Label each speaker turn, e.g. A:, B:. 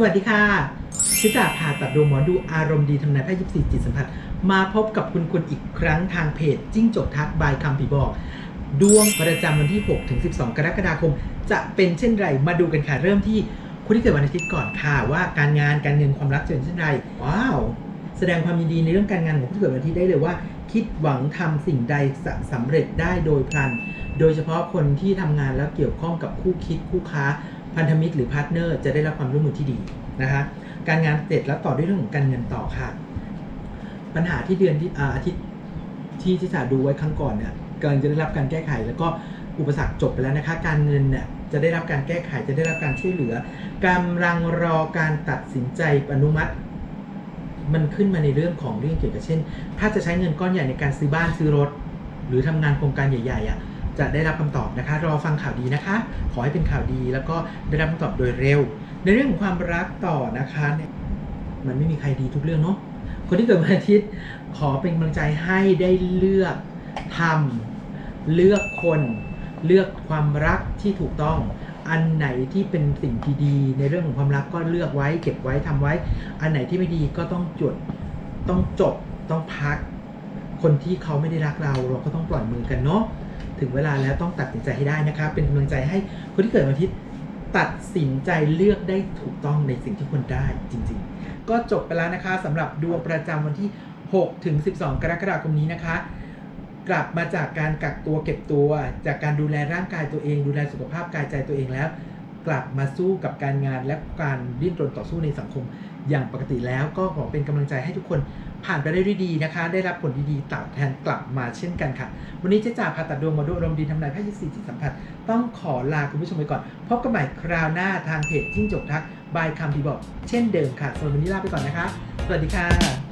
A: สวัสดีค่ะ ชิตาผ่าตัดดวงหมอดูอารมณ์ดีทำนายไพ่ยิปซีจิตสัมผัส มาพบกับคุณคุณอีกครั้งทางเพจ จิ้งจกทักบายคำผีบอก ดวงประจำวันที่ 6 ถึง 12 กรกฎาคม จะเป็นเช่นไร มาดูกันค่ะ เริ่มที่คุณที่เกิดวันอาทิตย์ก่อนค่ะ ว่าการงานการเงินความรักจะเป็นเช่นไร ว้าว แสดงความยินดีในเรื่องการงานของผู้ที่เกิดวันอาทิตย์ได้เลยว่า คิดหวังทำสิ่งใดจะสำเร็จได้โดยพลัน โดยเฉพาะคนที่ทำงานแล้วเกี่ยวข้องกับคู่คิดคู่ค้า พันธมิตรหรือพาร์ทเนอร์จะได้รับความร่วมมือที่ดีนะคะการงานเสร็จแล้วต่อด้วยเรื่องของการเงินต่อค่ะ ปัญหาที่เดือนที่อาทิตย์ที่ที่สาดูไว้ครั้งก่อนเนี่ยกำลังจะได้รับการแก้ไข แล้วก็อุปสรรคจบไปแล้วนะคะ การเงินเนี่ยจะได้รับการแก้ไขจะได้รับการช่วยเหลือกำลังรอการตัดสินใจอนุมัติ มันขึ้นมาในเรื่องของเรื่องเกี่ยวกับเช่น ถ้าจะใช้เงินก้อนใหญ่ในการซื้อบ้านซื้อรถ หรือทำงานโครงการใหญ่ๆอะ จะได้รับคำตอบนะคะ รอฟังข่าวดีนะคะ ขอให้เป็นข่าวดีแล้วก็ได้รับคำตอบโดยเร็ว ในเรื่องของความรักต่อนะคะเนี่ยมันไม่มีใครดีทุกเรื่องเนาะคนที่เกิดวันอาทิตย์ขอเป็นกำลังใจให้ได้เลือกทำเลือกคน เลือกความรักที่ถูกต้อง อันไหนที่เป็นสิ่งที่ดี ในเรื่องของความรักก็เลือกไว้เก็บไว้ทำไว้ อันไหนที่ไม่ดีก็ต้องจดต้องจบต้องพัก คนที่เขาไม่ได้รักเราเราก็ต้องปล่อยมือกันเนาะ ถึงเวลาแล้วต้องตัดสินใจให้ได้นะคะ เป็นกำลังใจให้คนที่เกิดวันอาทิตย์ตัดสินใจเลือกได้ถูกต้องในสิ่งที่ควรได้จริง ๆ ก็จบไปแล้วนะคะสำหรับดวงประจำวันที่ 6 ถึง 12 กรกฎาคมนี้นะคะ กลับมาจากการกักตัวเก็บตัว จากการดูแลร่างกายตัวเอง ดูแลสุขภาพกายใจตัวเองแล้ว กลับมาสู้กับการงานและการดิ้นรนต่อสู้ในสังคม อย่างปกติแล้วก็ขอเป็นกำลังใจให้ทุกคนผ่านไปได้ด้วยดีนะคะ ได้รับผลดีๆตอบแทนกลับมาเช่นกันค่ะ วันนี้เจ๊จ่าผ่าตัดดวงมาดูอารมณ์ดีทำนายไพ่ยิปซีจิตสัมผัส ต้องขอลาคุณผู้ชมไปก่อน พบกันใหม่คราวหน้าทางเพจจิ้งจกทักบายคำพีบอกเช่นเดิมค่ะสำหรับวันนี้ลาไปก่อนนะคะ สวัสดีค่ะ